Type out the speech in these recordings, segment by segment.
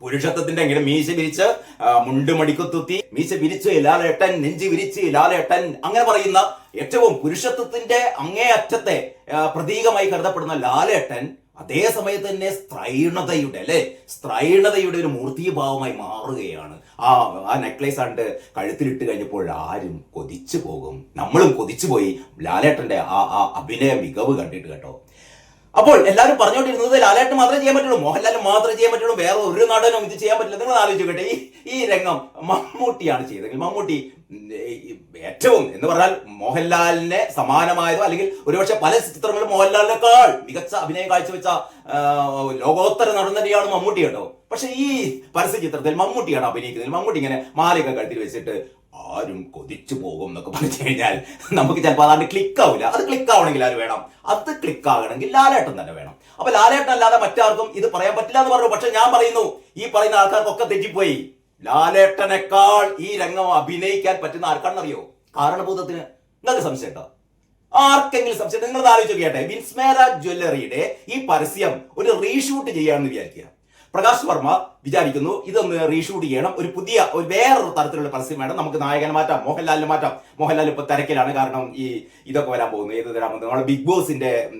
പുരുഷത്വത്തിന്റെ എങ്ങനെ മീശ വിരിച്ച് മുണ്ട് മടിക്കുത്തുത്തി മീശ വിരിച്ച് ലാലേട്ടൻ നെഞ്ചി വിരിച്ച് ലാലേട്ടൻ അങ്ങനെ പറയുന്ന ഏറ്റവും പുരുഷത്വത്തിന്റെ അങ്ങേ അറ്റത്തെ പ്രതീകമായി കരുതപ്പെടുന്ന ലാലേട്ടൻ അതേ സമയത്ത് തന്നെ സ്ത്രൈണതയുടെ അല്ലെ? സ്ത്രൈണതയുടെ ഒരു മൂർത്തിഭാവമായി മാറുകയാണ്. ആ ആ നെക്ലേസ് ആണ്ട് കഴുത്തിലിട്ട് കഴിഞ്ഞപ്പോൾ ആരും കൊതിച്ചു പോകും. നമ്മളും കൊതിച്ചു പോയി. ലാലേട്ടന്റെ ആ ആ അഭിനയ മികവ് കണ്ടിട്ട് കേട്ടോ. അപ്പോൾ എല്ലാവരും പറഞ്ഞുകൊണ്ടിരുന്നത് ലാലേട്ട് മാത്രമേ ചെയ്യാൻ പറ്റുള്ളൂ. മോഹൻലാലും മാത്രമേ ചെയ്യാൻ പറ്റുള്ളൂ. വേറെ ഒരു നടനും ഇത് ചെയ്യാൻ പറ്റില്ല. നിങ്ങൾ ആലോചിക്കട്ടെ. ഈ ഈ രംഗം മമ്മൂട്ടിയാണ് ചെയ്തതെങ്കിൽ മമ്മൂട്ടി ഏറ്റവും എന്ന് പറഞ്ഞാൽ മോഹൻലാലിനെ സമാനമായതോ അല്ലെങ്കിൽ ഒരുപക്ഷെ പല ചിത്രങ്ങളും മോഹൻലാലിനേക്കാൾ മികച്ച അഭിനയം കാഴ്ചവെച്ച ലോകോത്തര നടൻ തന്നെയാണ് മമ്മൂട്ടി കേട്ടോ പക്ഷെ ഈ പരസ്യ ചിത്രത്തിൽ മമ്മൂട്ടിയാണ് അഭിനയിക്കുന്നത്. മമ്മൂട്ടി ഇങ്ങനെ മാലയൊക്കെ കഴുത്തിൽ വെച്ചിട്ട് ആരും കൊതിച്ചു പോകും എന്നൊക്കെ പറഞ്ഞു കഴിഞ്ഞാൽ നമുക്ക് ചിലപ്പോൾ അതാണ്ട് ക്ലിക്ക് ആവില്ല. അത് ക്ലിക്ക് ആവണമെങ്കിൽ ആര് വേണം? അത് ക്ലിക്ക് ആകണമെങ്കിൽ ലാലേട്ടൻ തന്നെ വേണം. അപ്പൊ ലാലേട്ടൻ അല്ലാതെ മറ്റാർക്കും ഇത് പറയാൻ പറ്റില്ല എന്ന് പറഞ്ഞു. പക്ഷെ ഞാൻ പറയുന്നു ഈ പറയുന്ന ആൾക്കാർക്കൊക്കെ തെറ്റിപ്പോയി. ലാലേട്ടനേക്കാൾ ഈ രംഗം അഭിനയിക്കാൻ പറ്റുന്ന ആർക്കാണെന്നറിയോ? കാരണഭൂതത്തിന് നിങ്ങൾക്ക് സംശയം ആർക്കെങ്കിലും സംശയം നിങ്ങൾ ആലോചിച്ച് കേട്ടെ വിൻസ്മേര ജ്വല്ലറിയുടെ ഈ പരസ്യം ഒരു റീഷൂട്ട് ചെയ്യാമെന്ന് വിചാരിക്കുക. പ്രകാശ് വർമ്മ വിചാരിക്കുന്നു ഇതൊന്ന് റീഷൂട്ട് ചെയ്യണം. ഒരു പുതിയ ഒരു വേറൊരു തരത്തിലുള്ള പരസ്യം വേണം. നമുക്ക് നായകനെ മാറ്റാം മോഹൻലാലിനെ മാറ്റാം. മോഹൻലാൽ ഇപ്പൊ തിരക്കിലാണ് കാരണം ഈ ഇതൊക്കെ വരാൻ പോകുന്നു. ഏത് തരാൻ പോകുന്നു? നമ്മുടെ ബിഗ് ബോസിന്റെ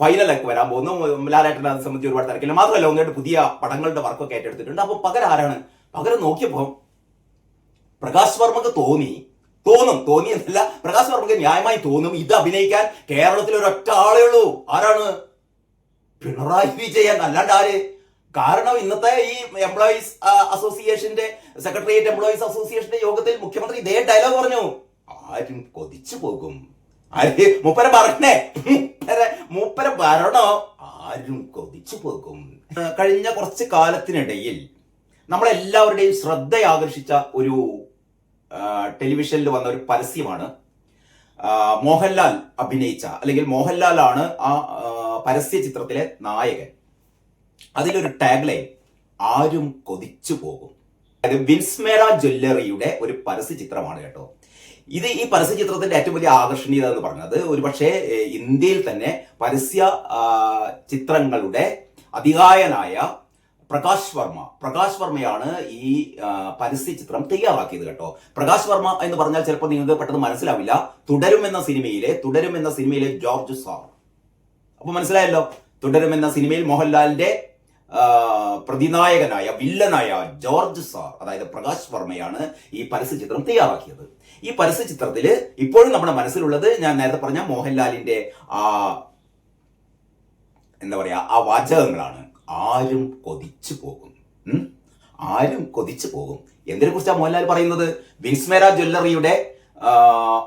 ഫൈനലൊക്കെ വരാൻ പോകുന്നു. ലാലേട്ടനെ സംബന്ധിച്ച് ഒരുപാട് തിരക്കില്ല. മാത്രമല്ല ഒന്നായിട്ട് പുതിയ പടങ്ങളുടെ വർക്കൊക്കെ ഏറ്റെടുത്തിട്ടുണ്ട്. അപ്പൊ പകരം ആരാണ്? പകരം നോക്കിയപ്പോ പ്രകാശ് വർമ്മക്ക് തോന്നി. തോന്നും. തോന്നി എന്നല്ല. പ്രകാശ് വർമ്മക്ക് ന്യായമായി തോന്നും. ഇത് അഭിനയിക്കാൻ കേരളത്തിൽ ഒരൊറ്റ ആളേ ഉള്ളൂ. ആരാണ്? പിണറായി വിജയൻ. അല്ലാണ്ട് ആര്? കാരണം ഇന്നത്തെ ഈ എംപ്ലോയീസ് അസോസിയേഷന്റെ സെക്രട്ടേറിയറ്റ് എംപ്ലോയീസ് അസോസിയേഷന്റെ യോഗത്തിൽ മുഖ്യമന്ത്രി ഇതേ ഡയലോഗ് പറഞ്ഞു. ആരും കൊതിച്ചു പോകും. മൂപ്പര പറഞ്ഞേ മൂപ്പര മൂപ്പര ഭരണോ? ആരും കൊതിച്ചു പോകും. കഴിഞ്ഞ കുറച്ച് കാലത്തിനിടയിൽ നമ്മളെല്ലാവരുടെയും ശ്രദ്ധ ആകർഷിച്ച ഒരു ടെലിവിഷനിൽ വന്ന ഒരു പരസ്യമാണ്. മോഹൻലാൽ അഭിനയിച്ച അല്ലെങ്കിൽ മോഹൻലാലാണ് ആ, പരസ്യ ചിത്രത്തിലെ നായകൻ. അതിലൊരു ടാഗ് ലൈൻ ആരും കൊതിച്ചു പോകും. അത് വിൻസ്മേര ജ്വല്ലറിയുടെ ഒരു പരസ്യ ചിത്രമാണ് കേട്ടോ. ഇത് ഈ പരസ്യ ചിത്രത്തിന്റെ ഏറ്റവും വലിയ ആകർഷണീയത എന്ന് പറഞ്ഞത് ഒരുപക്ഷെ ഇന്ത്യയിൽ തന്നെ പരസ്യ ചിത്രങ്ങളുടെ അധികായനായ പ്രകാശ് വർമ്മ പ്രകാശ് വർമ്മയാണ് ഈ പരസ്യ ചിത്രം തയ്യാറാക്കിയത് കേട്ടോ. പ്രകാശ് വർമ്മ എന്ന് പറഞ്ഞാൽ ചിലപ്പോൾ നിങ്ങൾക്ക് പെട്ടെന്ന് മനസ്സിലാവില്ല. തുടരും എന്ന സിനിമയിലെ തുടരും എന്ന സിനിമയിലെ ജോർജ് സാർ. അപ്പൊ മനസ്സിലായല്ലോ? തുടരും എന്ന സിനിമയിൽ മോഹൻലാലിന്റെ പ്രതിനായകനായ വില്ലനായ ജോർജ് സാർ അതായത് പ്രകാശ് വർമ്മയാണ് ഈ പരസ്യ ചിത്രം തയ്യാറാക്കിയത്. ഈ പരസ്യ ചിത്രത്തിൽ ഇപ്പോഴും നമ്മുടെ മനസ്സിലുള്ളത് ഞാൻ നേരത്തെ പറഞ്ഞ മോഹൻലാലിന്റെ ആ എന്താ പറയാ ആ വാചകങ്ങളാണ്. ആരും കൊതിച്ചു പോകും. ആരും കൊതിച്ചു പോകും. എന്തിനെ കുറിച്ചാണ് മോഹൻലാൽ പറയുന്നത്? വിൻസ്മേര ജ്വല്ലറിയുടെ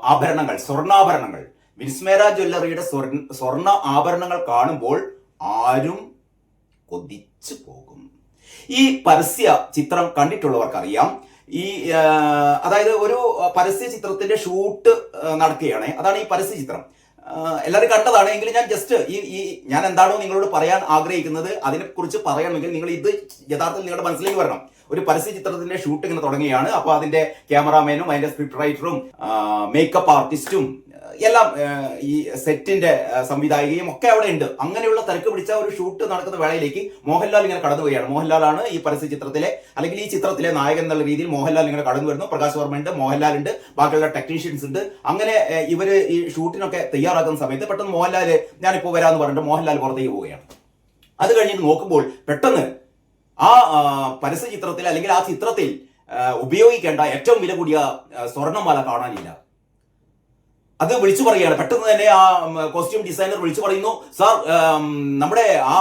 ആഭരണങ്ങൾ സ്വർണാഭരണങ്ങൾ. വിൻസ്മേര ജ്വല്ലറിയുടെ സ്വർണ സ്വർണ ആഭരണങ്ങൾ കാണുമ്പോൾ ആരും കൊതിച്ചു പോകും ഈ പരസ്യ ചിത്രം കണ്ടിട്ടുള്ളവർക്കറിയാം. ഈ അതായത് ഒരു പരസ്യ ചിത്രത്തിന്റെ ഷൂട്ട് നടക്കുകയാണ്. അതാണ് ഈ പരസ്യ ചിത്രം. എല്ലാവരും കണ്ടതാണ്. എങ്കിലും ഞാൻ ജസ്റ്റ് ഈ ഈ ഞാൻ എന്താണോ നിങ്ങളോട് പറയാൻ ആഗ്രഹിക്കുന്നത് അതിനെക്കുറിച്ച് പറയണമെങ്കിൽ നിങ്ങൾ ഇത് യഥാർത്ഥത്തിൽ നിങ്ങളുടെ മനസ്സിലേക്ക് വരണം. ഒരു പരസ്യ ചിത്രത്തിന്റെ ഷൂട്ട് ഇങ്ങനെ തുടങ്ങുകയാണ്. അപ്പോൾ അതിന്റെ ക്യാമറാമാനും അതിന്റെ സ്ക്രിപ്റ്റ് റൈറ്ററും മേക്കപ്പ് ആർട്ടിസ്റ്റും എല്ലാം ഈ സെറ്റിന്റെ സംവിധായികയും ഒക്കെ അവിടെ ഉണ്ട്. അങ്ങനെയുള്ള തിരക്ക് പിടിച്ച ഒരു ഷൂട്ട് നടക്കുന്ന വേളയിലേക്ക് മോഹൻലാൽ ഇങ്ങനെ കടന്നു വരികയാണ്. മോഹൻലാലാണ് ഈ പരസ്യ ചിത്രത്തിലെ അല്ലെങ്കിൽ ഈ ചിത്രത്തിലെ നായകൻ എന്നുള്ള രീതിയിൽ മോഹൻലാൽ ഇങ്ങനെ കടന്നു വരുന്നു. പ്രകാശ് വർമ്മ ഉണ്ട് മോഹൻലാൽ ഉണ്ട് ബാക്കിയുള്ള ടെക്നീഷ്യൻസ് ഉണ്ട്. അങ്ങനെ ഇവർ ഈ ഷൂട്ടിനൊക്കെ തയ്യാറാക്കുന്ന സമയത്ത് പെട്ടെന്ന് മോഹൻലാൽ ഞാനിപ്പോൾ വരാമെന്ന് പറഞ്ഞിട്ട് മോഹൻലാൽ പുറത്തേക്ക് പോവുകയാണ്. അത് കഴിഞ്ഞിട്ട് നോക്കുമ്പോൾ പെട്ടെന്ന് ആ, പരസ്യ ചിത്രത്തിൽ അല്ലെങ്കിൽ ആ ചിത്രത്തിൽ ഉപയോഗിക്കേണ്ട ഏറ്റവും വില കൂടിയ സ്വർണമാല കാണാനില്ല. അത് വിളിച്ചു പറയുകയാണ്. പെട്ടെന്ന് തന്നെ ആ കോസ്റ്റ്യൂം ഡിസൈനർ വിളിച്ചു പറയുന്നു സാർ നമ്മുടെ ആ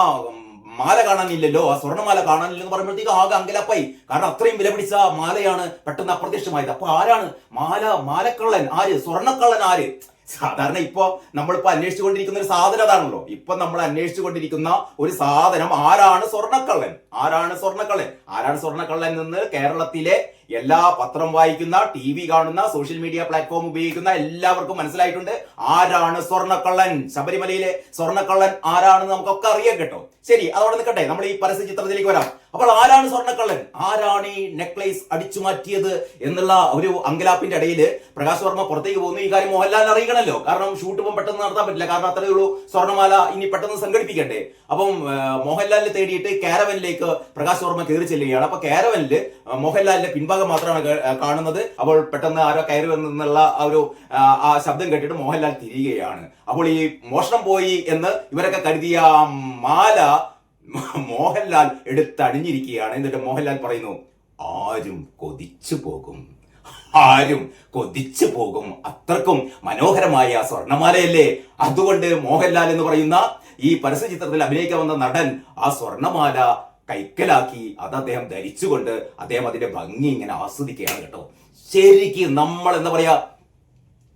മാല കാണാനില്ലല്ലോ. ആ സ്വർണമാല കാണാനില്ലെന്ന് പറയുമ്പോഴത്തേക്ക് ആകെ അങ്കലപ്പായി. കാരണം അത്രയും വില പിടിച്ച മാലയാണ് പെട്ടെന്ന് അപ്രത്യക്ഷമായത്. അപ്പൊ ആരാണ്? മാല മാലക്കള്ളൻ. ആര്? സ്വർണക്കള്ളൻ ആര്? സാധാരണ ഇപ്പോ നമ്മളിപ്പോ അന്വേഷിച്ചുകൊണ്ടിരിക്കുന്ന ഒരു സാധനം അതാണല്ലോ. ഇപ്പൊ നമ്മൾ അന്വേഷിച്ചുകൊണ്ടിരിക്കുന്ന ഒരു സാധനം ആരാണ് സ്വർണക്കള്ളൻ? ആരാണ് സ്വർണക്കള്ളൻ ആരാണ് സ്വർണക്കള്ളൻ എന്ന് കേരളത്തിലെ എല്ലാ പത്രം വായിക്കുന്ന ടി വി കാണുന്ന സോഷ്യൽ മീഡിയ പ്ലാറ്റ്ഫോം ഉപയോഗിക്കുന്ന എല്ലാവർക്കും മനസ്സിലായിട്ടുണ്ട്. ആരാണ് സ്വർണക്കള്ളൻ? ശബരിമലയിലെ സ്വർണക്കള്ളൻ ആരാണെന്ന് നമുക്കൊക്കെ അറിയാം കേട്ടോ. ശരി അതവിടെ നിൽക്കട്ടെ. നമ്മൾ ഈ പരസ്യ ചിത്രത്തിലേക്ക് വരാം. അപ്പോൾ ആരാണ് സ്വർണക്കള്ളൻ? ആരാണ് ഈ നെക്ലേസ് അടിച്ചു മാറ്റിയത് എന്നുള്ള ഒരു അങ്കലാപ്പിന്റെ ഇടയിൽ പ്രകാശ് വർമ്മ പുറത്തേക്ക് പോകുന്നു. ഈ കാര്യം മോഹൻലാൽ അറിയിക്കണല്ലോ കാരണം ഷൂട്ട് ഇപ്പം പെട്ടെന്ന് നടത്താൻ പറ്റില്ല. കാരണം അത്രയേ ഉള്ളൂ സ്വർണമാല ഇനി പെട്ടെന്ന് സംഘടിപ്പിക്കണ്ടേ. അപ്പം മോഹൻലാലിനെ തേടിയിട്ട് കാരവനിലേക്ക് പ്രകാശ് വർമ്മ കയറി ചെല്ലുകയാണ്. അപ്പൊ കാരവനിൽ മോഹൻലാലിന്റെ പിൻഭാഗം മാത്രമാണ് കാണുന്നത്. അപ്പോൾ പെട്ടെന്ന് ആരോ കയറി വന്നുള്ള ആ ഒരു ആ, ശബ്ദം കേട്ടിട്ട് മോഹൻലാൽ തിരിയുകയാണ്. അപ്പോൾ ഈ മോഷണം പോയി എന്ന് ഇവരൊക്കെ കരുതിയ മാല മോഹൻലാൽ എടുത്തണിഞ്ഞിരിക്കുകയാണ്. എന്നിട്ട് മോഹൻലാൽ പറയുന്നു ആരും കൊതിച്ചു പോകും. ആരും കൊതിച്ചു പോകും. അത്രക്കും മനോഹരമായ സ്വർണമാലയല്ലേ അതുകൊണ്ട് മോഹൻലാൽ എന്ന് പറയുന്ന ഈ പരസ്യ ചിത്രത്തിൽ അഭിനയിക്കാൻ വന്ന നടൻ ആ സ്വർണമാല കൈക്കലാക്കി അത് അദ്ദേഹം ധരിച്ചുകൊണ്ട് അദ്ദേഹം അതിന്റെ ഭംഗി ഇങ്ങനെ ആസ്വദിക്കുകയാണ് കേട്ടോ. ശരിക്കും നമ്മൾ എന്താ പറയാ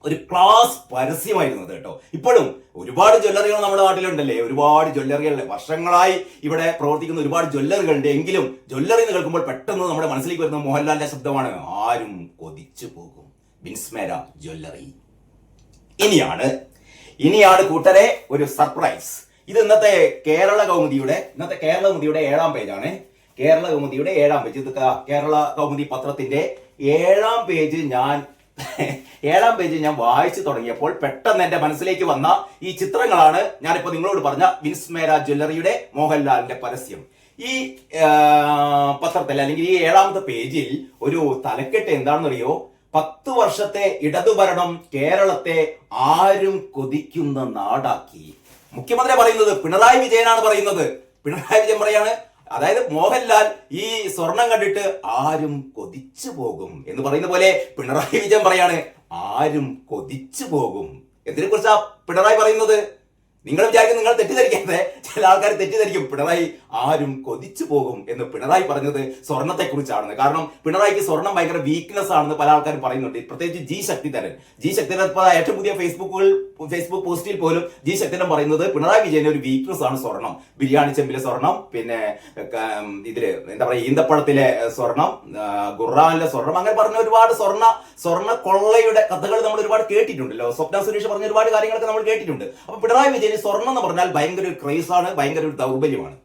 ഒരു ക്ലാസ് പരസ്യമായിരുന്നു അത് കേട്ടോ. ഇപ്പോഴും ഒരുപാട് ജ്വല്ലറികൾ നമ്മുടെ നാട്ടിലുണ്ടല്ലേ? ഒരുപാട് ജ്വല്ലറികളുടെ വർഷങ്ങളായി ഇവിടെ പ്രവർത്തിക്കുന്ന ഒരുപാട് ജ്വല്ലറികളുണ്ട്. എങ്കിലും ജ്വല്ലറി എന്ന് കേൾക്കുമ്പോൾ പെട്ടെന്ന് നമ്മുടെ മനസ്സിലേക്ക് വരുന്ന മോഹൻലാലിന്റെ ശബ്ദമാണ് ആരും കൊതിച്ചു പോകും. ബിൻസ്മേര ജ്വല്ലറി. ഇനിയാണ് ഇനിയാണ് കൂട്ടരെ ഒരു സർപ്രൈസ് ഇത് ഇന്നത്തെ കേരള കൗമുദിയുടെ ഇന്നത്തെ കേരള കൗമുദിയുടെ ഏഴാം പേജാണ്. കേരള കൗമുദിയുടെ ഏഴാം പേജ്. ഇത് കേരള കൗമുദി പത്രത്തിന്റെ ഏഴാം പേജ് ഞാൻ ഏഴാം പേജ് ഞാൻ വായിച്ചു തുടങ്ങിയപ്പോൾ പെട്ടെന്ന് എന്റെ മനസ്സിലേക്ക് വന്ന ഈ ചിത്രങ്ങളാണ് ഞാനിപ്പോ നിങ്ങളോട് പറഞ്ഞ വിൻസ്മേര ജ്വല്ലറിയുടെ മോഹൻലാലിന്റെ പരസ്യം. ഈ പത്രത്തിൽ അല്ലെങ്കിൽ ഈ ഏഴാമത്തെ പേജിൽ ഒരു തലക്കെട്ട് എന്താണെന്നറിയോ? പത്ത് വർഷത്തെ ഇടതുഭരണം കേരളത്തെ ആരും കൊതിക്കുന്ന നാടാക്കി. മുഖ്യമന്ത്രി പറയുന്നത് പിണറായി വിജയനാണ് പറയുന്നത്. പിണറായി വിജയൻ പറയാണ് അതായത് മോഹൻലാൽ ഈ സ്വർണം കണ്ടിട്ട് ആരും കൊതിച്ചു പോകും എന്ന് പറയുന്ന പോലെ പിണറായി വിജയൻ പറയാണ് ആരും കൊതിച്ചു പോകും. എന്തിനെ കുറിച്ചാ പിണറായി പറയുന്നത്? നിങ്ങൾ വിചാരിക്കും നിങ്ങൾ തെറ്റിദ്ധരിക്കാതെ ചില ആൾക്കാർ തെറ്റിദ്ധരിക്കും. പിണറായി ആരും കൊതിച്ചു പോകും എന്ന് പിണറായി പറഞ്ഞത് സ്വർണത്തെ കുറിച്ചാണെന്ന് കാരണം പിണറായിക്ക് സ്വർണം ഭയങ്കര വീക്ക്നെസ് ആണെന്ന് പല ആൾക്കാരും പറയുന്നുണ്ട്. പ്രത്യേകിച്ച് ജി ശക്തിധരൻ. ജി ശക്തിധരൻ ഏറ്റവും പുതിയ ഫേസ്ബുക്കുകൾ ഫേസ്ബുക്ക് പോസ്റ്റിൽ പോലും ജി ശക്തിധരൻ പറയുന്നത് പിണറായി വിജയൻ ഒരു വീക്ക്നെസ് ആണ് സ്വർണം. ബിരിയാണി ചെമ്പിലെ സ്വർണം പിന്നെ ഇതിൽ എന്താ പറയുക ഈന്തപ്പഴത്തിലെ സ്വർണം ഗുറാനിലെ സ്വർണം അങ്ങനെ പറഞ്ഞ ഒരുപാട് സ്വർണ സ്വർണ കൊള്ളയുടെ കഥകൾ നമ്മൾ ഒരുപാട് കേട്ടിട്ടുണ്ടല്ലോ സ്വപ്ന സുരേഷ് പറഞ്ഞ ഒരുപാട് കാര്യങ്ങളൊക്കെ നമ്മൾ കേട്ടിട്ടുണ്ട്. അപ്പൊ പിണറായി വിജയന് സ്വർണം എന്ന് പറഞ്ഞാൽ ഭയങ്കര ഒരു ക്രേസ് ആണ് ഭയങ്കര ഒരു ദൗർബല്യമാണ്.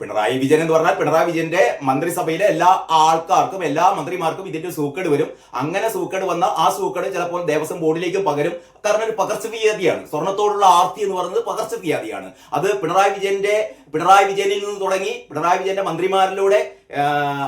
പിണറായി വിജയൻ എന്ന് പറഞ്ഞാൽ പിണറായി വിജയന്റെ മന്ത്രിസഭയിലെ എല്ലാ ആൾക്കാർക്കും എല്ലാ മന്ത്രിമാർക്കും ഇതിന്റെ സൂക്കേട് വരും. അങ്ങനെ സൂക്കേട് വന്ന ആ സൂക്കേട് ചിലപ്പോൾ ദേവസ്വം ബോർഡിലേക്ക് പകരും. കാരണം ഒരു പകർച്ചവ്യാധിയാണ്. സ്വർണത്തോടുള്ള ആർത്തി എന്ന് പറയുന്നത് പകർച്ചവ്യാധിയാണ്. അത് പിണറായി വിജയന്റെ പിണറായി വിജയനിൽ നിന്ന് തുടങ്ങി പിണറായി വിജയന്റെ മന്ത്രിമാരിലൂടെ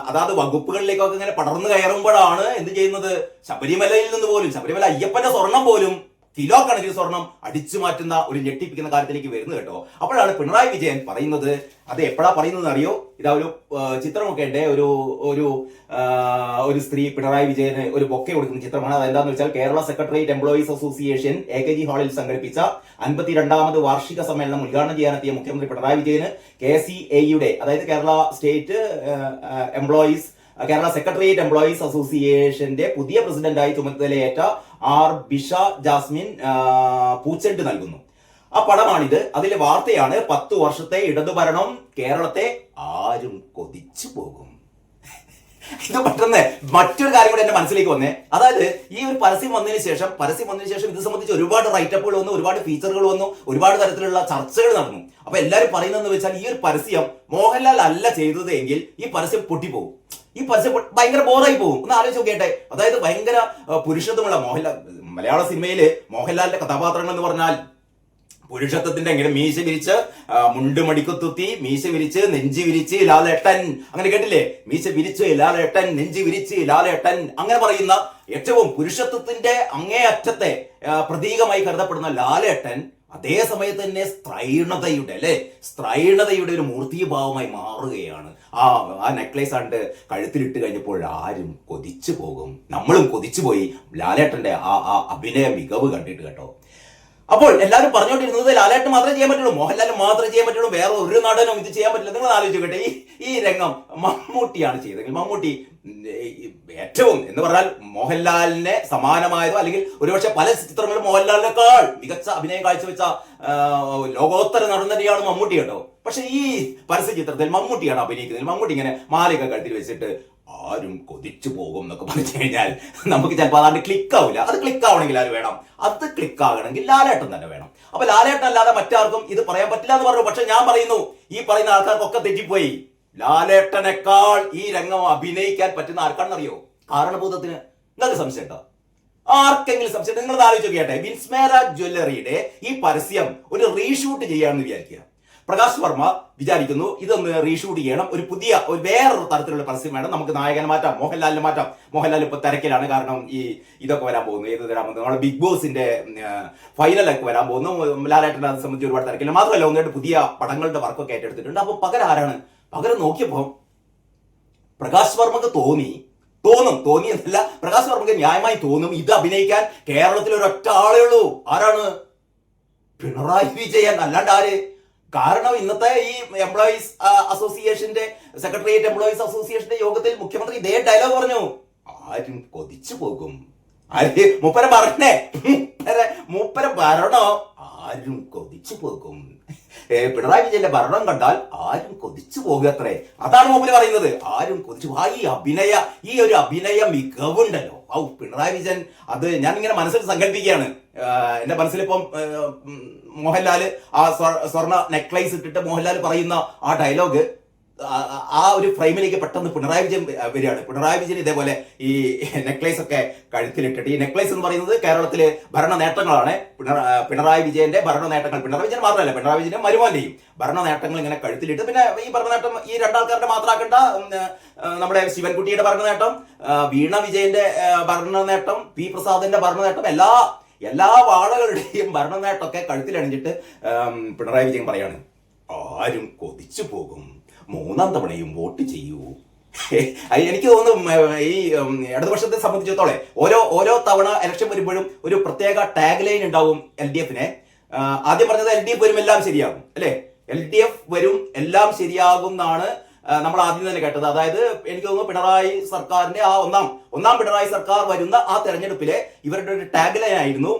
അതായത് വകുപ്പുകളിലേക്കൊക്കെ ഇങ്ങനെ പടർന്നു കയറുമ്പോഴാണ് എന്ത് ചെയ്യുന്നത്? ശബരിമലയിൽ നിന്ന് പോലും ശബരിമല അയ്യപ്പന്റെ സ്വർണം പോലും കിലോ കണക്കിന് സ്വർണം അടിച്ചു മാറ്റുന്ന ഒരു ഞെട്ടിപ്പിക്കുന്ന കാര്യത്തിലേക്ക് വരുന്നു കേട്ടോ. അപ്പോഴാണ് പിണറായി വിജയൻ പറയുന്നത് അത് എപ്പോഴാ പറയുന്നത് അറിയോ? ഇതാ ഒരു ചിത്രമൊക്കെ ഉണ്ട്. ഒരു ഒരു ഒരു സ്ത്രീ പിണറായി വിജയന് ഒരു ബൊക്കെ കൊടുക്കുന്ന ചിത്രമാണ്. അത് എന്താന്ന് വെച്ചാൽ Kerala secretariat employees association A K G ഹാളിൽ സംഘടിപ്പിച്ച അൻപത്തിരണ്ടാമത് വാർഷിക സമ്മേളനം ഉദ്ഘാടനം ചെയ്യാനെത്തിയ മുഖ്യമന്ത്രി പിണറായി വിജയന് കെ സി എയുടെ അതായത് Kerala state employees Kerala secretariat employees അസോസിയേഷന്റെ പുതിയ പ്രസിഡന്റായി ചുമതലയേറ്റ ആർ ബിഷ ജാസ്മിൻ പൂച്ചെട്ട് നൽകുന്നു. ആ പടമാണിത്. അതിലെ വാർത്തയാണ് പത്ത് വർഷത്തെ ഇടതുഭരണം കേരളത്തെ ആരും കൊതിച്ചു പോകും. ഇത് പെട്ടെന്ന് മറ്റൊരു കാര്യം കൂടെ എന്റെ മനസ്സിലേക്ക് വന്നേ. അതായത് ഈ ഒരു പരസ്യം വന്നതിന് ശേഷം പരസ്യം വന്നതിന് ശേഷം ഇത് സംബന്ധിച്ച് ഒരുപാട് റൈറ്റപ്പുകൾ വന്നു ഒരുപാട് ഫീച്ചറുകൾ വന്നു ഒരുപാട് തരത്തിലുള്ള ചർച്ചകൾ നടന്നു. അപ്പൊ എല്ലാവരും പറയുന്നതെന്ന് വെച്ചാൽ ഈ ഒരു പരസ്യം മോഹൻലാൽ അല്ല ചെയ്തത് എങ്കിൽ ഈ പരസ്യം പൊട്ടിപ്പോകും ഈ പരസ്യം ഭയങ്കര ബോറായി പോകും. ഒന്ന് ആലോചിച്ച് നോക്കിയട്ടെ. അതായത് ഭയങ്കര പുരുഷത്വമുള്ള മോഹൻലാൽ മലയാള സിനിമയിൽ മോഹൻലാലിന്റെ കഥാപാത്രങ്ങൾ എന്ന് പറഞ്ഞാൽ പുരുഷത്വത്തിന്റെ ഇങ്ങനെ മീശ വിരിച്ച് മുണ്ട് മടിക്കുത്തുത്തി മീശ വിരിച്ച് നെഞ്ചി വിരിച്ച് ലാലേട്ടൻ. അങ്ങനെ കേട്ടില്ലേ? മീശ വിരിച്ച് ലാലേട്ടൻ നെഞ്ചി വിരിച്ച് ലാലേട്ടൻ. അങ്ങനെ പറയുന്ന ഏറ്റവും പുരുഷത്വത്തിന്റെ അങ്ങേയറ്റത്തെ പ്രതീകമായി കരുതപ്പെടുന്ന ലാലേട്ടൻ അതേ സമയത്ത് തന്നെ സ്ത്രൈണതയുടെ അല്ലെ? സ്ത്രൈണതയുടെ ഒരു മൂർത്തിഭാവമായി മാറുകയാണ്. ആ ആ നെക്ലേസ് ആണ്ട് കഴുത്തിലിട്ട് കഴിഞ്ഞപ്പോൾ ആരും കൊതിച്ചു പോകും. നമ്മളും കൊതിച്ചു പോയി. ലാലേട്ടന്റെ ആ ആ അഭിനയ മികവ് കണ്ടിട്ട് കേട്ടോ. അപ്പോൾ എല്ലാവരും പറഞ്ഞുകൊണ്ടിരുന്നത് ലാലേട്ട് മാത്രമേ ചെയ്യാൻ പറ്റുള്ളൂ മോഹൻലാലിന് മാത്രമേ ചെയ്യാൻ പറ്റുള്ളൂ വേറെ ഒരു നടനും ഇത് ചെയ്യാൻ പറ്റില്ല. നിങ്ങൾ ആലോചിക്കട്ടെ ഈ ഈ രംഗം മമ്മൂട്ടിയാണ് ചെയ്തതെങ്കിൽ മമ്മൂട്ടി ഏറ്റവും എന്ന് പറഞ്ഞാൽ മോഹൻലാലിനെ സമാനമായതോ അല്ലെങ്കിൽ ഒരുപക്ഷെ പല ചിത്രങ്ങളിലും മോഹൻലാലിനേക്കാൾ മികച്ച അഭിനയം കാഴ്ചവെച്ച ലോകോത്തര നടൻ തന്നെയാണ് മമ്മൂട്ടി കേട്ടോ. പക്ഷെ ഈ പരസ്യ ചിത്രത്തിൽ മമ്മൂട്ടിയാണ് അഭിനയിക്കുന്നത്. മമ്മൂട്ടി ഇങ്ങനെ മാലയൊക്കെ കഴുത്തിൽ വെച്ചിട്ട് ആരും കൊതിച്ചു പോകും എന്നൊക്കെ പറഞ്ഞു കഴിഞ്ഞാൽ നമുക്ക് ചിലപ്പോൾ അതാണ്ട് ക്ലിക്ക് ആവില്ല. അത് ക്ലിക്ക് ആവണമെങ്കിൽ ആര് വേണം? അത് ക്ലിക്ക് ആകണമെങ്കിൽ ലാലേട്ടൻ തന്നെ വേണം. അപ്പൊ ലാലേട്ടൻ അല്ലാതെ മറ്റാർക്കും ഇത് പറയാൻ പറ്റില്ല എന്ന് പറഞ്ഞു. പക്ഷെ ഞാൻ പറയുന്നു ഈ പറയുന്ന ആൾക്കാർക്കൊക്കെ തെറ്റിപ്പോയി. ലാലേട്ടനേക്കാൾ ഈ രംഗം അഭിനയിക്കാൻ പറ്റുന്ന ആർക്കാണെന്നറിയോ? കാരണഭൂതത്തിന് നിങ്ങൾക്ക് സംശയം ഉണ്ടോ? ആർക്കെങ്കിലും സംശയം നിങ്ങൾ ആലോചിച്ച് കേട്ടെ വിൻസ്മേര ജ്വല്ലറിയുടെ ഈ പരസ്യം ഒരു റീഷൂട്ട് ചെയ്യാമെന്ന് വിചാരിക്കുക. പ്രകാശ് വർമ്മ വിചാരിക്കുന്നു ഇതൊന്ന് റീഷൂട്ട് ചെയ്യണം. ഒരു പുതിയ ഒരു വേറൊരു തരത്തിലുള്ള പരസ്യം വേണം നമുക്ക് നായകനെ മാറ്റാം മോഹൻലാലിനെ മാറ്റാം. മോഹൻലാൽ ഇപ്പൊ തിരക്കിലാണ് കാരണം ഈ ഇതൊക്കെ വരാൻ പോകുന്നു. ഏത് തരാൻ പോകുന്നു നമ്മുടെ ബിഗ് ബോസിന്റെ ഫൈനലൊക്കെ വരാൻ പോകുന്നു. ലാലേട്ടനെ സംബന്ധിച്ച് ഒരുപാട് തിരക്കില്ല. മാത്രമല്ല ഒന്നായിട്ട് പുതിയ പടങ്ങളുടെ വർക്കൊക്കെ ഏറ്റെടുത്തിട്ടുണ്ട്. അപ്പൊ പകരം ആരാണ്? പകരം നോക്കിയപ്പോ പ്രകാശ് വർമ്മക്ക് തോന്നി. തോന്നും. തോന്നി എന്നല്ല പ്രകാശ് വർമ്മക്ക് ന്യായമായി തോന്നും. ഇത് അഭിനയിക്കാൻ കേരളത്തിൽ ഒരൊറ്റ ആളേ ഉള്ളൂ. ആരാണ്? പിണറായി വിജയൻ. അല്ലാണ്ട് ആര്? കാരണം ഇന്നത്തെ ഈ എംപ്ലോയീസ് അസോസിയേഷന്റെ സെക്രട്ടേറിയറ്റ് എംപ്ലോയീസ് അസോസിയേഷന്റെ യോഗത്തിൽ മുഖ്യമന്ത്രി ഇതേ ഡയലോഗ് പറഞ്ഞു. ആരും കൊതിച്ചു പോകും. ആര് പറഞ്ഞേ മുപ്പര മുപ്പര ഭരണോ? ആരും കൊതിച്ചു പോകും. പിണറായി വിജയന്റെ ഭരണം കണ്ടാൽ ആരും കൊതിച്ചു പോകുക അത്രേ അതാണ് മൂപ്പര് പറയുന്നത്. ആരും കൊതിച്ചു ഈ അഭിനയ ഈ ഒരു അഭിനയ മികവുണ്ടല്ലോ. ഔ പിണറായി വിജയൻ അത് ഞാൻ ഇങ്ങനെ മനസ്സിൽ സങ്കല്പിക്കുകയാണ്. എന്റെ മനസ്സിലിപ്പം മോഹൻലാൽ ആ സ്വ- സ്വർണ നെക്ലൈസ് ഇട്ടിട്ട് മോഹൻലാൽ പറയുന്ന ആ ഡയലോഗ് ആ- ഒരു ഫ്രെയിമിലേക്ക് പെട്ടെന്ന് പിണറായി വിജയൻ വരികയാണ്. പിണറായി വിജയൻ ഇതേപോലെ ഈ നെക്ലൈസ് ഒക്കെ കഴുത്തിലിട്ടിട്ട് ഈ നെക്ലൈസ് എന്ന് പറയുന്നത് കേരളത്തിലെ ഭരണ നേട്ടങ്ങളാണ്. പിണറായി വിജയന്റെ ഭരണ നേട്ടങ്ങൾ. പിണറായി വിജയൻ മാത്രമല്ല പിണറായി വിജയന്റെ മരുമാന്റെയും ഭരണ നേട്ടങ്ങൾ ഇങ്ങനെ കഴുത്തിലിട്ട് പിന്നെ ഈ ഭരണ നേട്ടം ഈ രണ്ടാൾക്കാരുടെ മാത്രമാക്കേണ്ട നമ്മുടെ ശിവൻകുട്ടിയുടെ ഭരണ നേട്ടം വീണ വിജയന്റെ ഭരണ നേട്ടം പി പ്രസാദിന്റെ ഭരണ നേട്ടം എല്ലാ എല്ലാ വാഴകളുടെയും ഭരണ നേട്ടമൊക്കെ കഴുത്തിലണിഞ്ഞിട്ട് പിണറായി വിജയൻ പറയാണ് ആരും കൊതിച്ചു പോകും. മൂന്നാം തവണയും വോട്ട് ചെയ്യൂ. എനിക്ക് തോന്നുന്നു ഈ ഇടതുപക്ഷത്തെ സംബന്ധിച്ചിടത്തോളം ഓരോ ഓരോ തവണ ഇലക്ഷൻ വരുമ്പോഴും ഒരു പ്രത്യേക ടാഗ് ലൈൻ ഉണ്ടാവും എൽ ഡി എഫിനെ. ആദ്യം പറഞ്ഞത് എൽ ഡി എഫ് വരും എല്ലാം ശരിയാകും അല്ലേ? എൽ ഡി എഫ് വരും എല്ലാം ശരിയാകും എന്നാണ് നമ്മൾ ആദ്യം തന്നെ കേട്ടത്. അതായത് എനിക്ക് തോന്നുന്നു പിണറായി സർക്കാരിന്റെ ആ ഒന്നാം ഒന്നാം പിണറായി സർക്കാർ വരുന്ന ആ തെരഞ്ഞെടുപ്പിലെ ഇവരുടെ ഒരു ടാഗ് ലൈൻ ആയിരുന്നു.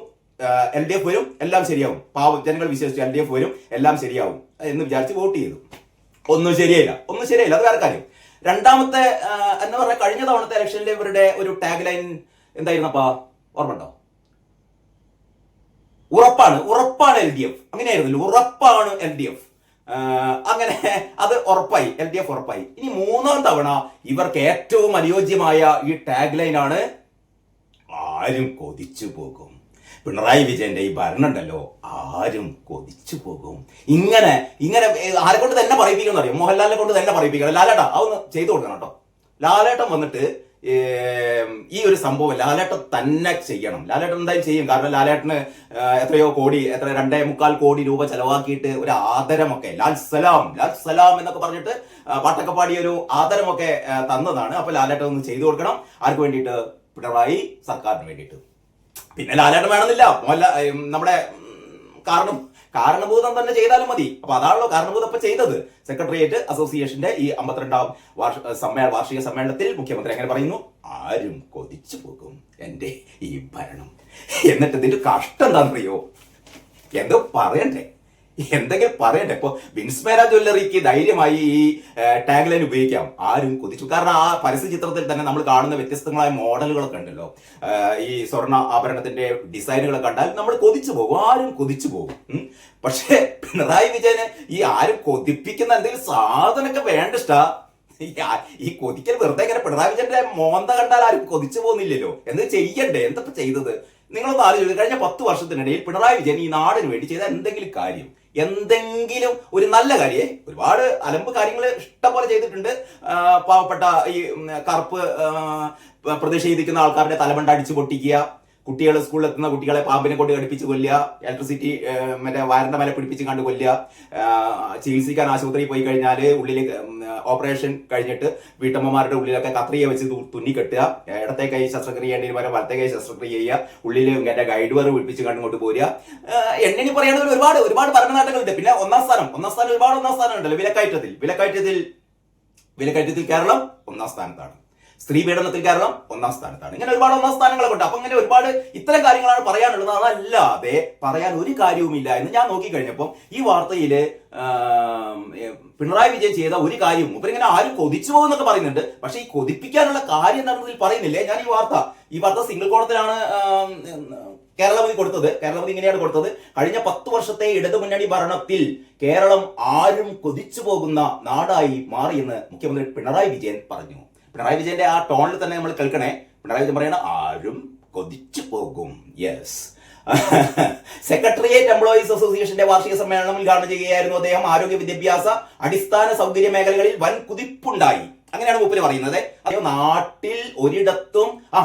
എൽ ഡി എഫ് വരും എല്ലാം ശരിയാവും. പാവ ജനങ്ങൾ വിശ്വസിച്ചു എൽ ഡി എഫ് വരും എല്ലാം ശരിയാവും എന്ന് വിചാരിച്ച് വോട്ട് ചെയ്തു. ഒന്നും ശരിയല്ല. ഒന്നും ശരിയല്ല. അത് വേറെ കാര്യം. രണ്ടാമത്തെ എന്ന് പറഞ്ഞാൽ കഴിഞ്ഞ തവണത്തെ ഇലക്ഷനിലെ ഇവരുടെ ഒരു ടാഗ് ലൈൻ എന്തായിരുന്നപ്പാ ഓർമ്മ ഉണ്ടോ ഉറപ്പാണ്. ഉറപ്പാണ് എൽ ഡി എഫ് അങ്ങനെയായിരുന്നല്ലോ. ഉറപ്പാണ് എൽ ഡി എഫ് അങ്ങനെ അത് ഉറപ്പായി എൽ ഡി എഫ് ഉറപ്പായി. ഇനി മൂന്നാം തവണ ഇവർക്ക് ഏറ്റവും അനുയോജ്യമായ ഈ ടാഗ് ആണ് ആരും കൊതിച്ചു പോകും. പിണറായി വിജയന്റെ ഈ ഭരണം ഉണ്ടല്ലോ ആരും കൊതിച്ചു പോകും. ഇങ്ങനെ ഇങ്ങനെ ആരെ കൊണ്ട് തന്നെ പറയിപ്പിക്കണം അറിയാം? മോഹൻലാലിനെ കൊണ്ട് തന്നെ പറയിപ്പിക്കണം. ലാലേട്ടാ അതൊന്ന് ചെയ്തു കൊടുക്കണം കേട്ടോ. ലാലേട്ടൻ വന്നിട്ട് ഈ ഒരു സംഭവം ലാലേട്ടൻ തന്നെ ചെയ്യണം. ലാലേട്ടൻ എന്തായാലും ചെയ്യും. കാരണം ലാലേട്ടന് എത്രയോ കോടി എത്ര രണ്ടേ മുക്കാൽ കോടി രൂപ ചെലവാക്കിയിട്ട് ഒരു ആദരമൊക്കെ ലാൽ സലാം ലാൽ സലാം എന്നൊക്കെ പറഞ്ഞിട്ട് പാട്ടൊക്കെ പാടിയ ഒരു ആദരമൊക്കെ തന്നതാണ്. അപ്പൊ ലാലേട്ടൻ ഒന്ന് ചെയ്തു കൊടുക്കണം. ആർക്ക് വേണ്ടിയിട്ട്? പിണറായി സർക്കാരിന് വേണ്ടിയിട്ട്. പിന്നെ ലാലേട്ടൻ വേണമെന്നില്ല. നമ്മുടെ കാരണം കാരണഭൂതം തന്നെ ചെയ്താലും മതി. അപ്പൊ അതാണല്ലോ കാരണഭൂതം ഇപ്പൊ ചെയ്തത്. സെക്രട്ടേറിയറ്റ് അസോസിയേഷന്റെ ഈ അമ്പത്തിരണ്ടാം സമ്മേളന വാർഷിക സമ്മേളനത്തിൽ മുഖ്യമന്ത്രി അങ്ങനെ പറയുന്നു ആരും കൊതിച്ചു പോകും എന്റെ ഈ ഭരണം. എന്നിട്ട് ഇതിന്റെ കഷ്ടം എന്താണെന്നറിയോ? എന്തോ പറയണ്ടേ? എന്തെങ്കിലും പറയണ്ടേ? ഇപ്പൊ വിൻസ്മേര ജ്വല്ലറിക്ക് ധൈര്യമായി ഈ ടാഗ് ലൈൻ ഉപയോഗിക്കാം. ആരും കൊതിച്ചു. കാരണം ആ പരസ്യ ചിത്രത്തിൽ തന്നെ നമ്മൾ കാണുന്ന വ്യത്യസ്തങ്ങളായ മോഡലുകളൊക്കെ ഉണ്ടല്ലോ. ഈ സ്വർണ ആഭരണത്തിന്റെ ഡിസൈനുകൾ കണ്ടാൽ നമ്മൾ കൊതിച്ചു പോകും. ആരും കൊതിച്ചു പോകും. പക്ഷേ പിണറായി വിജയന് ഈ ആരും കൊതിപ്പിക്കുന്ന എന്തെങ്കിലും സാധനമൊക്കെ വേണ്ട ഇഷ്ടാ. ഈ കൊതിക്കൽ വെറുതെ ഇങ്ങനെ പിണറായി വിജയന്റെ മോന്ത കണ്ടാൽ ആരും കൊതിച്ചു പോകുന്നില്ലല്ലോ. എന്ത് ചെയ്യണ്ടേ? എന്തപ്പോ ചെയ്തത്? നിങ്ങളൊന്ന് ആലോചിക്കുക കഴിഞ്ഞ പത്ത് വർഷത്തിനിടയിൽ പിണറായി വിജയൻ ഈ നാടിന് വേണ്ടി ചെയ്ത എന്തെങ്കിലും കാര്യം എന്തെങ്കിലും ഒരു നല്ല കാര്യം ഒരുപാട് അലമ്പ് കാര്യങ്ങൾ ഇഷ്ടംപോലെ ചെയ്തിട്ടുണ്ട്. പാവപ്പെട്ട ഈ കറുപ്പ് പ്രതിഷേധിക്കുന്ന ആൾക്കാരുടെ തലമണ്ട അടിച്ചു പൊട്ടിക്കുക. കുട്ടികൾ സ്കൂളിൽ എത്തുന്ന കുട്ടികളെ പാമ്പിനെ കൊണ്ട് കടിപ്പിച്ച് കൊല്ലുക ഇലക്ട്രിസിറ്റി മറ്റേ വയറിന്റെ മേലെ പിടിപ്പിച്ച് കണ്ട് കൊല്ലുക ചികിത്സിക്കാൻ ആശുപത്രിയിൽ പോയി കഴിഞ്ഞാൽ ഉള്ളിൽ ഓപ്പറേഷൻ കഴിഞ്ഞിട്ട് വീട്ടമ്മമാരുടെ ഉള്ളിലൊക്കെ കത്രിയ വെച്ച് തുന്നിക്കെട്ടുക ഇടത്തെ കൈ ശസ്ത്രക്രിയ വരെ പകരം വലത്തെ കൈ ശസ്ത്രക്രിയ ചെയ്യുക ഉള്ളിൽ എന്റെ ഗൈഡ് വർ പിടിപ്പിച്ച് കണ്ടുകൊണ്ട് പോരുക. എണ്ണി ഒരുപാട് ഒരുപാട് ഒരുപാട് ഭരണനേട്ടങ്ങളുണ്ട്. പിന്നെ ഒന്നാം സ്ഥാനം ഒന്നാം സ്ഥാനം ഒരുപാട് ഒന്നാം സ്ഥാനം ഉണ്ടല്ലോ വിലക്കയറ്റത്തിൽ വിലക്കയറ്റത്തിൽ വിലക്കയറ്റത്തിൽ കേരളം ഒന്നാം സ്ഥാനത്താണ്. സ്ത്രീ പീഡനത്തിൽ കേരളം ഒന്നാം സ്ഥാനത്താണ്. ഇങ്ങനെ ഒരുപാട് ഒന്നാം സ്ഥാനങ്ങളൊക്കെ ഉണ്ട്. അപ്പൊ ഇങ്ങനെ ഒരുപാട് ഇത്തരം കാര്യങ്ങളാണ് പറയാനുള്ളത്. അതല്ലാതെ പറയാൻ ഒരു കാര്യവുമില്ല എന്ന് ഞാൻ നോക്കിക്കഴിഞ്ഞപ്പോൾ ഈ വാർത്തയിൽ പിണറായി വിജയൻ ചെയ്ത ഒരു കാര്യവും കാര്യം ഇങ്ങനെ ആരും കൊതിച്ചു പോകുന്നൊക്കെ പറയുന്നുണ്ട്. പക്ഷെ ഈ കൊതിപ്പിക്കാനുള്ള കാര്യം എന്താണെന്നതിൽ പറയുന്നില്ലേ? ഞാൻ ഈ വാർത്ത ഈ വാർത്ത സിംഗിൾ കോണത്തിലാണ് കേരളപതി കൊടുത്തത്. കേരളമതി ഇങ്ങനെയാണ് കൊടുത്തത്. കഴിഞ്ഞ പത്ത് വർഷത്തെ ഇടതുമുന്നണി ഭരണത്തിൽ കേരളം ആരും കൊതിച്ചു പോകുന്ന നാടായി മാറിയെന്ന് മുഖ്യമന്ത്രി പിണറായി വിജയൻ പറഞ്ഞു. പിണറായി വിജയന്റെ ആ ടോണിൽ തന്നെ നമ്മൾ കേൾക്കണേ. പിണറായി വിജയൻ പറയണ ആരും കൊതിച്ചു പോകും. യെസ് സെക്രട്ടേറിയറ്റ് എംപ്ലോയീസ് അസോസിയേഷന്റെ വാർഷിക സമ്മേളനം ഉദ്ഘാടനം ചെയ്യുകയായിരുന്നു അദ്ദേഹം. ആരോഗ്യ വിദ്യാഭ്യാസ അടിസ്ഥാന സൗകര്യ മേഖലകളിൽ വൻ കുതിപ്പുണ്ടായി. അങ്ങനെയാണ് മൂപ്പര് പറയുന്നത്. അദ്ദേഹം നാട്ടിൽ ഒരിടത്തും ആ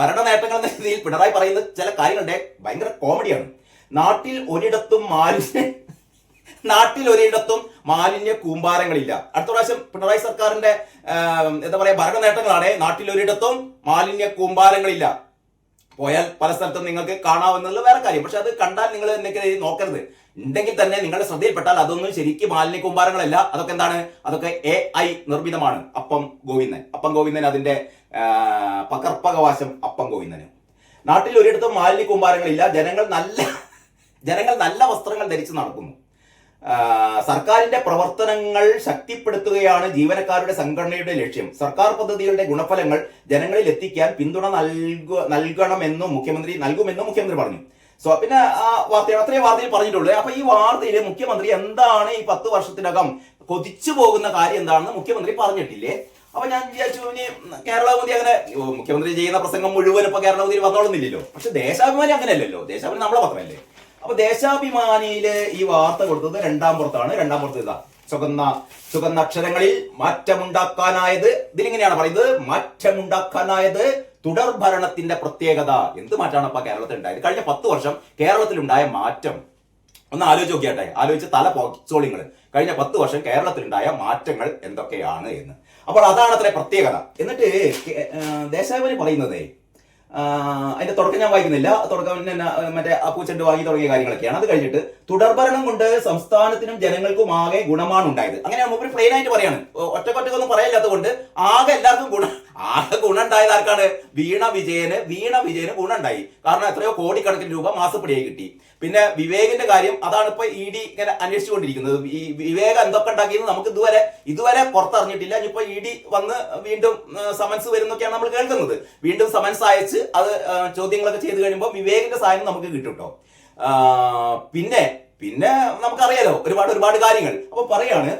ഭരണ നേട്ടങ്ങൾ എന്ന രീതിയിൽ പിണറായി പറയുന്ന ചില കാര്യങ്ങളുടെ ഭയങ്കര കോമഡിയാണ് നാട്ടിൽ ഒരിടത്തും മാലിന്യ നാട്ടിൽ ഒരിടത്തും മാലിന്യ കൂമ്പാരങ്ങളില്ല. അടുത്ത പ്രാവശ്യം പിണറായി സർക്കാരിന്റെ എന്താ പറയാ ഭരണ നേട്ടങ്ങളാണ് നാട്ടിൽ ഒരിടത്തും മാലിന്യ കൂമ്പാരങ്ങളില്ല. പോയാൽ പല സ്ഥലത്തും നിങ്ങൾക്ക് കാണാവുന്നുള്ള വേറെ കാര്യം. പക്ഷെ അത് കണ്ടാൽ നിങ്ങൾ എന്തെങ്കിലും നോക്കരുത്. ഉണ്ടെങ്കിൽ തന്നെ നിങ്ങളുടെ ശ്രദ്ധയിൽപ്പെട്ടാൽ അതൊന്നും ശരിക്കും മാലിന്യ കൂമ്പാരങ്ങളല്ല. അതൊക്കെ എന്താണ്? അതൊക്കെ എ ഐ നിർമ്മിതമാണ്. അപ്പം ഗോവിന്ദൻ. അപ്പം ഗോവിന്ദൻ അതിന്റെ പകർപ്പകവാശം അപ്പം ഗോവിന്ദന്. നാട്ടിൽ ഒരിടത്തും മാലിന്യ കൂമ്പാരങ്ങളില്ല. ജനങ്ങൾ നല്ല ജനങ്ങൾ നല്ല വസ്ത്രങ്ങൾ ധരിച്ച് നടക്കുന്നു. സർക്കാരിന്റെ പ്രവർത്തനങ്ങൾ ശക്തിപ്പെടുത്തുകയാണ് ജീവനക്കാരുടെ സംഘടനയുടെ ലക്ഷ്യം. സർക്കാർ പദ്ധതികളുടെ ഗുണഫലങ്ങൾ ജനങ്ങളിൽ എത്തിക്കാൻ പിന്തുണ നൽകു നൽകണമെന്നും മുഖ്യമന്ത്രി നൽകുമെന്നും മുഖ്യമന്ത്രി പറഞ്ഞു. സോ പിന്നെ ആ വാർത്ത അത്രയും വാർത്തയിൽ പറഞ്ഞിട്ടുള്ളൂ. അപ്പൊ ഈ വാർത്തയിൽ മുഖ്യമന്ത്രി എന്താണ് ഈ പത്ത് വർഷത്തിനകം കൊതിച്ചു പോകുന്ന കാര്യം എന്താണെന്ന് മുഖ്യമന്ത്രി പറഞ്ഞിട്ടില്ലേ? അപ്പൊ ഞാൻ വിചാരിച്ചു ഇനി കേരളാവധി അങ്ങനെ മുഖ്യമന്ത്രി ചെയ്യുന്ന പ്രസംഗം മുഴുവൻ ഇപ്പൊ കേരളാവധിയിൽ വന്നോളുന്നില്ലല്ലോ. പക്ഷെ ദേശാഭിമാനി അങ്ങനെയല്ലല്ലോ. ദേശാഭിമാനി നമ്മളെ പത്രമല്ലേ അപ്പൊ ദേശാഭിമാനിയിൽ ഈ വാർത്ത കൊടുത്തത് രണ്ടാം പുറത്താണ്. രണ്ടാം പുറത്ത് ഇതാ. ചുവന്ന ചുവന്ന അക്ഷരങ്ങളിൽ മാറ്റമുണ്ടാക്കാനായത്. ഇതിലിങ്ങനെയാണ് പറയുന്നത്. മാറ്റമുണ്ടാക്കാനായത് തുടർ ഭരണത്തിന്റെ പ്രത്യേകത. എന്ത് മാറ്റമാണ് അപ്പൊ കേരളത്തിൽ ഉണ്ടായത്? കഴിഞ്ഞ പത്ത് വർഷം കേരളത്തിലുണ്ടായ മാറ്റം. ഒന്ന് ആലോചിച്ച് നോക്കിയാട്ടെ ആലോചിച്ച് തല പോച്ചോളിങ്ങൾ കഴിഞ്ഞ പത്ത് വർഷം കേരളത്തിലുണ്ടായ മാറ്റങ്ങൾ എന്തൊക്കെയാണ് എന്ന്. അപ്പോൾ അതാണ് അത്ര പ്രത്യേകത. എന്നിട്ട് ദേശാഭിമാനി പറയുന്നതേ അതിന്റെ തുടക്കം ഞാൻ വായിക്കുന്നില്ല. തുടക്കം മറ്റേ അപ്പൂച്ചണ്ട് വാങ്ങി തുടങ്ങിയ കാര്യങ്ങളൊക്കെയാണ്. അത് കഴിഞ്ഞിട്ട് തുടർഭരണം കൊണ്ട് സംസ്ഥാനത്തിനും ജനങ്ങൾക്കും ആകെ ഗുണമാണ് ഉണ്ടായത്. അങ്ങനെ മൂപ്പര് പ്ലെയിൻ ആയിട്ട് പറയാണ്. ഒറ്റക്കൊറ്റക്കൊന്നും പറയില്ലാത്തത് കൊണ്ട് ആകെ എല്ലാവർക്കും ഗുണം ആകെ ഗുണുണ്ടായത് ആർക്കാണ്? വീണ വിജയന് വീണ വിജയന് ഗുണുണ്ടായി കാരണം എത്രയോ കോടിക്കണക്കിന് രൂപ മാസപ്പടിയായി കിട്ടി. പിന്നെ വിവേകിന്റെ കാര്യം അതാണ് ഇപ്പൊ ഇ ഡി ഇങ്ങനെ അന്വേഷിച്ചുകൊണ്ടിരിക്കുന്നത്. ഈ വിവേകം എന്തൊക്കെ ഉണ്ടാക്കിയെന്ന് നമുക്ക് ഇതുവരെ ഇതുവരെ പുറത്തറിഞ്ഞിട്ടില്ല. ഇനിയിപ്പോ ഇ ഡി വന്ന് വീണ്ടും സമൻസ് വരുന്നൊക്കെയാണ് നമ്മൾ കേൾക്കുന്നത്. വീണ്ടും സമൻസ് അയച്ച് അത് ചോദ്യങ്ങളൊക്കെ ചെയ്ത് കഴിയുമ്പോൾ വിവേകിന്റെ സഹായം നമുക്ക് കിട്ടും കേട്ടോ പിന്നെ പിന്നെ നമുക്കറിയാലോ ഒരുപാട് ഒരുപാട് കാര്യങ്ങൾ. അപ്പൊ പറയാണ്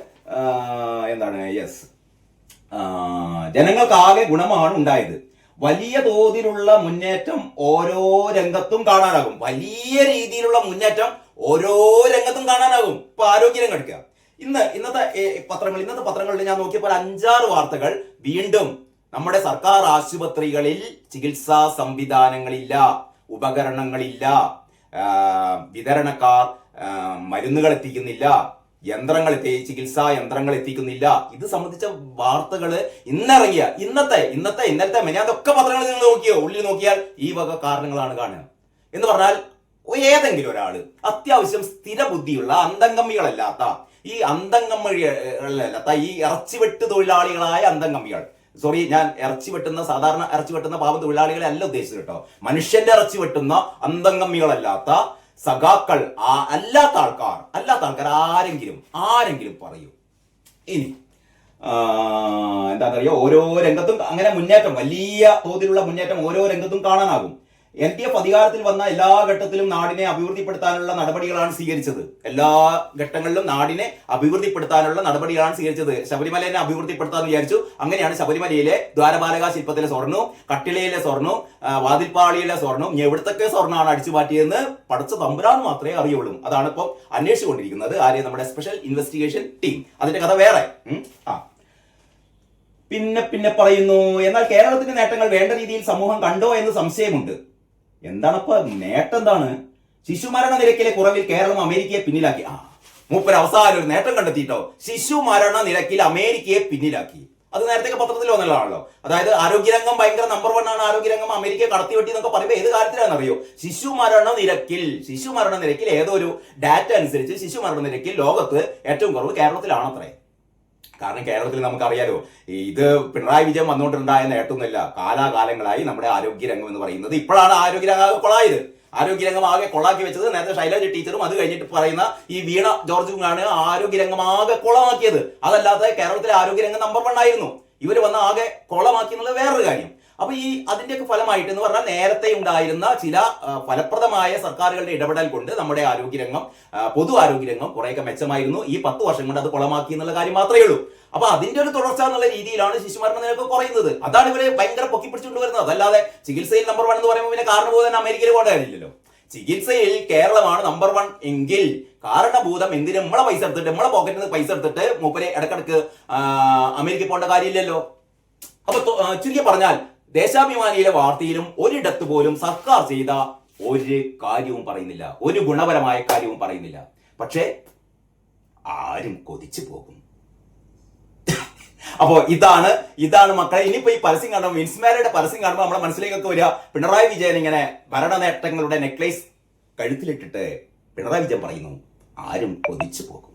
എന്താണ്? യെസ് ജനങ്ങൾക്കാകെ ഗുണമാണ് ഉണ്ടായത്. വലിയ തോതിലുള്ള മുന്നേറ്റം ഓരോ രംഗത്തും കാണാനാകും. വലിയ രീതിയിലുള്ള മുന്നേറ്റം ഓരോ രംഗത്തും കാണാനാകും. ഇപ്പൊ ആരോഗ്യരംഗം എടുക്കുക. ഇന്ന് ഇന്നത്തെ പത്രങ്ങൾ ഇന്നത്തെ പത്രങ്ങളിൽ ഞാൻ നോക്കിയപ്പോൾ അഞ്ചാറ് വാർത്തകൾ വീണ്ടും നമ്മുടെ സർക്കാർ ആശുപത്രികളിൽ ചികിത്സാ സംവിധാനങ്ങളില്ല ഉപകരണങ്ങളില്ല വിതരണക്കാർ മരുന്നുകൾ എത്തിക്കുന്നില്ല യന്ത്രങ്ങൾ ചികിത്സാ യന്ത്രങ്ങൾ എത്തിക്കുന്നില്ല. ഇത് സംബന്ധിച്ച വാർത്തകൾ ഇന്നിറങ്ങിയ ഇന്നത്തെ ഇന്നത്തെ ഇന്നലത്തെ മെനാതൊക്കെ പത്രങ്ങൾ നിങ്ങൾ നോക്കിയോ? ഉള്ളിൽ നോക്കിയാൽ ഈ വക കാരണങ്ങളാണ് കാണുക. എന്ന് പറഞ്ഞാൽ ഏതെങ്കിലും ഒരാൾ അത്യാവശ്യം സ്ഥിര ബുദ്ധിയുള്ള ഈ അന്തംഗമ്മികളല്ലാത്ത ഈ ഇറച്ചിവെട്ട് തൊഴിലാളികളായ അന്തംഗമ്മികൾ സോറി ഞാൻ ഇറച്ചി വെട്ടുന്ന സാധാരണ ഇറച്ചി വെട്ടുന്ന പാവം തൊഴിലാളികളെ അല്ല ഉദ്ദേശിച്ചത് കേട്ടോ. മനുഷ്യന്റെ ഇറച്ചി വെട്ടുന്ന അന്തംഗമ്മികളല്ലാത്ത സഖാക്കൾ ആ അല്ലാത്ത ആൾക്കാർ അല്ലാത്ത ആൾക്കാർ ആരെങ്കിലും ആരെങ്കിലും പറയൂ. ഇനി എന്താണെന്നറിയോ ഓരോ രംഗത്തും അങ്ങനെ മുന്നേറ്റം വലിയ തോതിലുള്ള മുന്നേറ്റം ഓരോ രംഗത്തും കാണാനാകും. എൽ ഡി എഫ് അധികാരത്തിൽ വന്ന എല്ലാ ഘട്ടത്തിലും നാടിനെ അഭിവൃദ്ധിപ്പെടുത്താനുള്ള നടപടികളാണ് സ്വീകരിച്ചത്. എല്ലാ ഘട്ടങ്ങളിലും നാടിനെ അഭിവൃദ്ധിപ്പെടുത്താനുള്ള നടപടികളാണ് സ്വീകരിച്ചത്. ശബരിമലയെ അഭിവൃദ്ധിപ്പെടുത്താന്ന് വിചാരിച്ചു. അങ്ങനെയാണ് ശബരിമലയിലെ ദ്വാരപാലക ശില്പത്തിലെ സ്വർണവും കട്ടിളയിലെ സ്വർണവും വാതിൽപ്പാളിയിലെ സ്വർണവും എവിടത്തൊക്കെ സ്വർണമാണ് അടിച്ചു മാറ്റിയതെന്ന് പഠിച്ച തമ്പുരാൻ മാത്രമേ അറിയുള്ളൂ. അതാണ് ഇപ്പം അന്വേഷിച്ചുകൊണ്ടിരിക്കുന്നത്. ആരെയും നമ്മുടെ സ്പെഷ്യൽ ഇൻവെസ്റ്റിഗേഷൻ ടീം അതിന്റെ കഥ വേറെ. ആ. പിന്നെ പിന്നെ പറയുന്നു എന്നാൽ കേരളത്തിന്റെ നേട്ടങ്ങൾ വേണ്ട രീതിയിൽ സമൂഹം കണ്ടോ എന്ന് സംശയമുണ്ട്. എന്താണപ്പോ നേട്ടം എന്താണ്? ശിശുമരണ നിരക്കിലെ കുറവിൽ കേരളം അമേരിക്കയെ പിന്നിലാക്കി. ആ മൂപ്പര് അവസാനം ഒരു നേട്ടം കണ്ടെത്തിയിട്ടോ ശിശുമരണ നിരക്കിൽ അമേരിക്കയെ പിന്നിലാക്കി. അത് നേരത്തെ പത്രത്തിൽ വന്നുള്ളതാണല്ലോ അതായത് ആരോഗ്യരംഗം ഭയങ്കര നമ്പർ വൺ ആണ്. ആരോഗ്യരംഗം അമേരിക്ക കടത്തിവെട്ടി എന്നൊക്കെ പറയുമ്പോൾ ഏത് കാര്യത്തിലാണെന്നറിയോ? ശിശുമരണ നിരക്കിൽ ശിശുമരണ നിരക്കിൽ ഏതോ ഒരു ഡാറ്റ അനുസരിച്ച് ശിശുമരണ നിരക്കിൽ ലോകത്ത് ഏറ്റവും കുറവ് കേരളത്തിലാണത്രേ. കാരണം കേരളത്തിൽ നമുക്കറിയാലോ ഇത് പിണറായി വിജയൻ വന്നുകൊണ്ടുണ്ടായ നേട്ടമൊന്നുമില്ല കാലാകാലങ്ങളായി നമ്മുടെ ആരോഗ്യരംഗം എന്ന് പറയുന്നത് ഇപ്പോഴാണ് ആരോഗ്യരംഗം കൊളായത്. ആരോഗ്യരംഗം ആകെ കൊളാക്കി വെച്ചത് നേരത്തെ ശൈലജ ടീച്ചറും അത് കഴിഞ്ഞിട്ട് പറയുന്ന ഈ വീണ ജോർജുമാണ് ആരോഗ്യരംഗം ആകെ കൊളമാക്കിയത്. അതല്ലാതെ കേരളത്തിലെ ആരോഗ്യരംഗം നമ്പർ വൺ ആയിരുന്നു. ഇവർ വന്ന് ആകെ കൊളമാക്കി എന്നുള്ളത് വേറൊരു കാര്യം. അപ്പൊ ഈ അതിന്റെയൊക്കെ ഫലമായിട്ട് എന്ന് പറഞ്ഞാൽ നേരത്തെ ഉണ്ടായിരുന്ന ചില ഫലപ്രദമായ സർക്കാരുകളുടെ ഇടപെടൽ കൊണ്ട് നമ്മുടെ ആരോഗ്യരംഗം പൊതു ആരോഗ്യരംഗം കുറേയൊക്കെ മെച്ചമായിരുന്നു. ഈ പത്ത് വർഷം കൊണ്ട് അത് കുളമാക്കി എന്നുള്ള കാര്യം മാത്രമേ ഉള്ളൂ. അപ്പൊ അതിന്റെ ഒരു തുടർച്ച എന്നുള്ള രീതിയിലാണ് ശിശുമരണ നിരക്ക് കുറയുന്നത്. അതാണ് ഇവരെ ഭയങ്കര പൊക്കി പിടിച്ചുകൊണ്ട് വരുന്നത്. അതല്ലാതെ ചികിത്സയിൽ നമ്പർ വൺ എന്ന് പറയുമ്പോൾ പിന്നെ കാരണഭൂതൻ അമേരിക്കയിൽ പോകേണ്ട കാര്യമില്ലല്ലോ ചികിത്സയിൽ കേരളമാണ് നമ്പർ വൺ എങ്കിൽ കാരണഭൂതം എന്തിനും? നമ്മളെ പൈസ എടുത്തിട്ട് നമ്മളെ പോക്കറ്റിൽ നിന്ന് പൈസ എടുത്തിട്ട് മൂപ്പരെ ഇടക്കിടക്ക് അമേരിക്ക അമേരിക്കയിൽ പോകേണ്ട കാര്യമില്ലല്ലോ. അപ്പൊ ചുരുക്കി പറഞ്ഞാൽ ദേശാഭിമാനിയിലെ വാർത്തയിലും ഒരിടത്ത് പോലും സർക്കാർ ചെയ്ത ഒരു കാര്യവും പറയുന്നില്ല. ഒരു ഗുണപരമായ കാര്യവും പറയുന്നില്ല. പക്ഷേ ആരും കൊതിച്ചു പോകും. അപ്പോ ഇതാണ് ഇതാണ് മക്കളെ. ഇനിയിപ്പോ ഈ പരസ്യം കാണുമ്പോൾ മിൻസ്മാരുടെ പരസ്യം കാണുമ്പോൾ നമ്മുടെ മനസ്സിലേക്കൊക്കെ വരിക. പിണറായി വിജയൻ ഇങ്ങനെ ഭരണ നേട്ടങ്ങളുടെ നെക്ലേസ് കഴുത്തിലിട്ടിട്ട് പിണറായി വിജയൻ പറയുന്നു ആരും കൊതിച്ചു പോകും.